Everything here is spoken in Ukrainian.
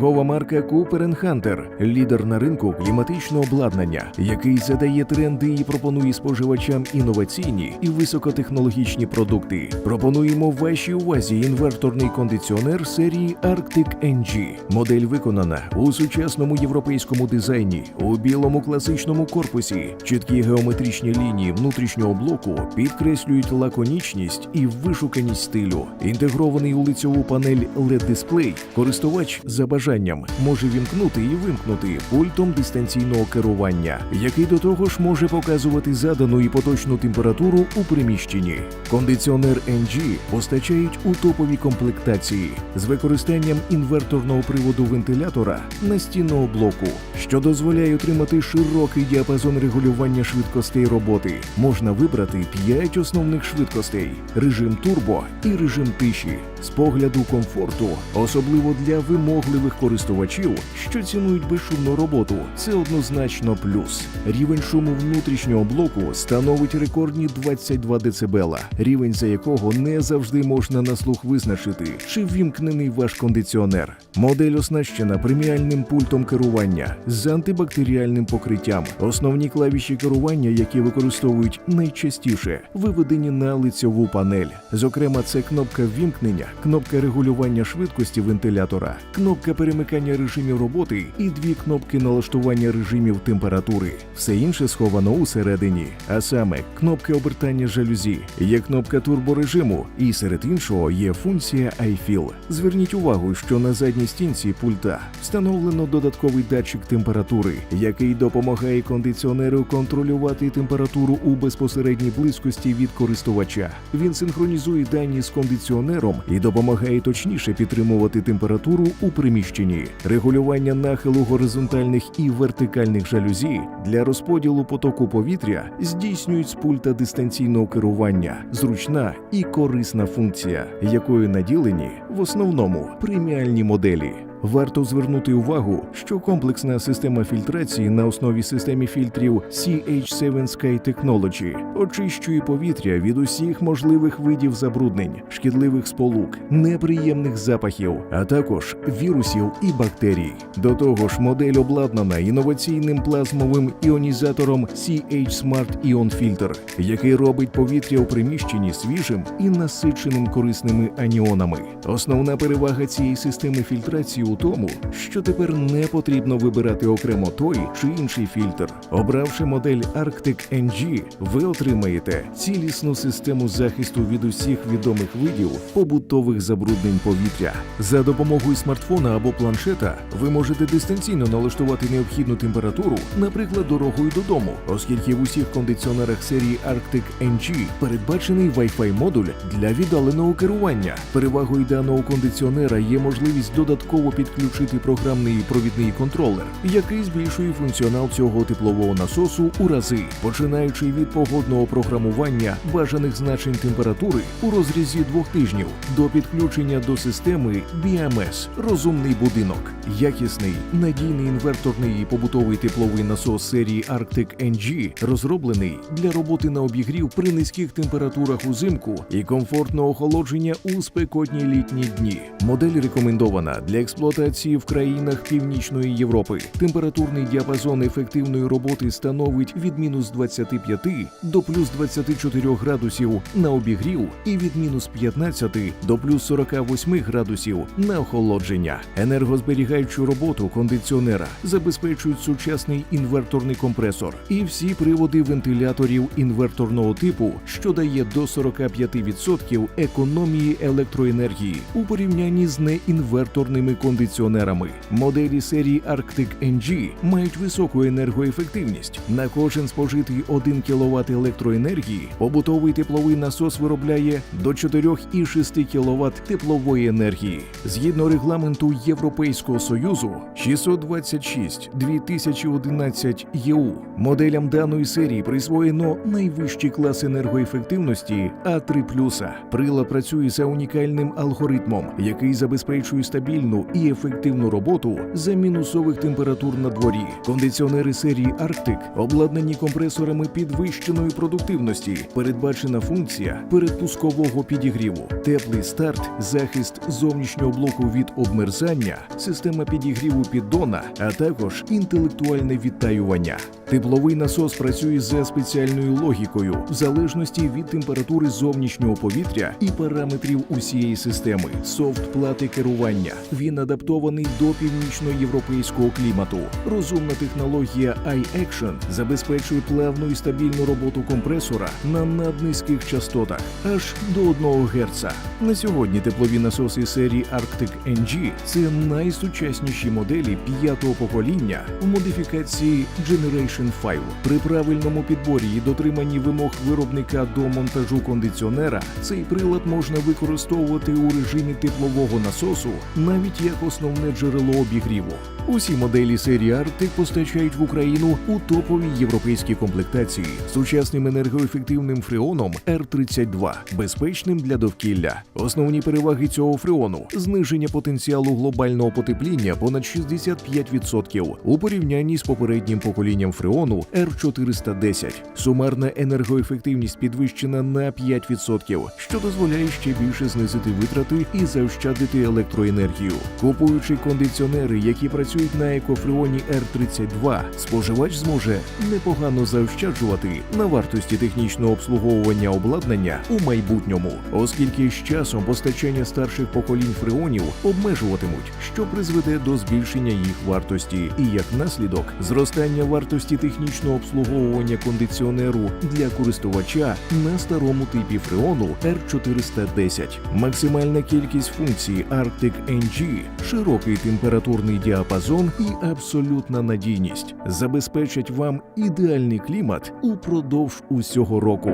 Торгова марка Cooper Hunter – лідер на ринку кліматичного обладнання, який задає тренди і пропонує споживачам інноваційні і високотехнологічні продукти. Пропонуємо вашій увазі інверторний кондиціонер серії Arctic NG. Модель виконана у сучасному європейському дизайні, у білому класичному корпусі. Чіткі геометричні лінії внутрішнього блоку підкреслюють лаконічність і вишуканість стилю. Інтегрований у лицьову панель LED-дисплей, користувач за бажанням може вімкнути і вимкнути пультом дистанційного керування, який до того ж може показувати задану і поточну температуру у приміщенні. Кондиціонер NG постачають у топовій комплектації з використанням інверторного приводу вентилятора настінного блоку, що дозволяє отримати широкий діапазон регулювання швидкостей роботи. Можна вибрати 5 основних швидкостей: режим турбо і режим тиші. З погляду комфорту, особливо для вимогливих користувачів, що цінують безшумну роботу, це однозначно плюс. Рівень шуму внутрішнього блоку становить рекордні 22 дБ, рівень за якого не завжди можна на слух визначити, чи ввімкнений ваш кондиціонер. Модель оснащена преміальним пультом керування з антибактеріальним покриттям. Основні клавіші керування, які використовують найчастіше, виведені на лицьову панель. Зокрема, це кнопка ввімкнення, кнопка регулювання швидкості вентилятора, кнопка перемикання режимів роботи і дві кнопки налаштування режимів температури. Все інше сховано усередині, а саме кнопка обертання жалюзі, є кнопка турборежиму, і серед іншого є функція iFeel. Зверніть увагу, що на задній стінці пульта встановлено додатковий датчик температури, який допомагає кондиціонеру контролювати температуру у безпосередній близькості від користувача. Він синхронізує дані з кондиціонером і допомагає точніше підтримувати температуру у приміщенні, регулювання нахилу горизонтальних і вертикальних жалюзі для розподілу потоку повітря здійснюють з пульта дистанційного керування, зручна і корисна функція, якою наділені в основному преміальні моделі. Варто звернути увагу, що комплексна система фільтрації на основі системи фільтрів CH7 Sky Technology очищує повітря від усіх можливих видів забруднень, шкідливих сполук, неприємних запахів, а також вірусів і бактерій. До того ж, модель обладнана інноваційним плазмовим іонізатором CH Smart Ion Filter, який робить повітря у приміщенні свіжим і насиченим корисними аніонами. Основна перевага цієї системи фільтрації у тому, що тепер не потрібно вибирати окремо той чи інший фільтр. Обравши модель Arctic NG, ви отримаєте цілісну систему захисту від усіх відомих видів побутових забруднень повітря. За допомогою смартфона або планшета ви можете дистанційно налаштувати необхідну температуру, наприклад, дорогою додому, оскільки в усіх кондиціонерах серії Arctic NG передбачений Wi-Fi модуль для віддаленого керування. Перевагою даного кондиціонера є можливість додатково підключити програмний провідний контролер, який збільшує функціонал цього теплового насосу у рази, починаючи від погодного програмування бажаних значень температури у розрізі двох тижнів до підключення до системи BMS розумний будинок, якісний, надійний інверторний і побутовий тепловий насос серії Arctic NG розроблений для роботи на обігрів при низьких температурах узимку і комфортного охолодження у спекотні літні дні. Модель рекомендована для експлуатації в країнах Північної Європи. Температурний діапазон ефективної роботи становить від мінус 25 до плюс 24 градусів на обігрів і від мінус 15 до плюс 48 градусів на охолодження. Енергозберігаючу роботу кондиціонера забезпечують сучасний інверторний компресор і всі приводи вентиляторів інверторного типу, що дає до 45% економії електроенергії у порівнянні з неінверторними кондиціонерами. Моделі серії Arctic NG мають високу енергоефективність. На кожен спожитий 1 кВт електроенергії побутовий тепловий насос виробляє до 4,6 кВт теплової енергії. Згідно регламенту Європейського союзу 626 2011 ЄУ моделям даної серії присвоєно найвищий клас енергоефективності А3+. Прилад працює за унікальним алгоритмом, який забезпечує стабільну і ефективну роботу за мінусових температур на дворі. Кондиціонери серії Arctic обладнані компресорами підвищеної продуктивності, передбачена функція передпускового підігріву, теплий старт, захист зовнішнього блоку від обмерзання, система підігріву піддона, а також інтелектуальне відтаювання. Тепловий насос працює за спеціальною логікою в залежності від температури зовнішнього повітря і параметрів усієї системи. Софт плати керування. Він адаптований до північноєвропейського клімату. Розумна технологія iAction забезпечує плавну і стабільну роботу компресора на наднизьких частотах аж до 1 Гц. На сьогодні теплові насоси серії Arctic NG – це найсучасніші моделі п'ятого покоління в модифікації Generation 5. При правильному підборі і дотриманні вимог виробника до монтажу кондиціонера цей прилад можна використовувати у режимі теплового насосу навіть як основне джерело обігріву. Усі моделі серії Arctic постачають в Україну у топовій європейській комплектації з сучасним енергоефективним фреоном R32, безпечним для довкілля. Основні переваги цього фреону зниження потенціалу глобального потепління понад 65% у порівнянні з попереднім поколінням фреону R410. Сумарна енергоефективність підвищена на 5%, що дозволяє ще більше знизити витрати і заощадити електроенергію. Купуючи кондиціонери, які працюють на екофреоні R32, споживач зможе непогано заощаджувати на вартості технічного обслуговування обладнання у майбутньому, оскільки з часом постачання старших поколінь фреонів обмежуватимуть, що призведе до збільшення їх вартості, і як наслідок зростання вартості технічного обслуговування кондиціонеру для користувача на старому типі фреону R410. Максимальна кількість функцій Arctic NG, широкий температурний діапазон і абсолютна надійність забезпечать вам ідеальний клімат упродовж усього року.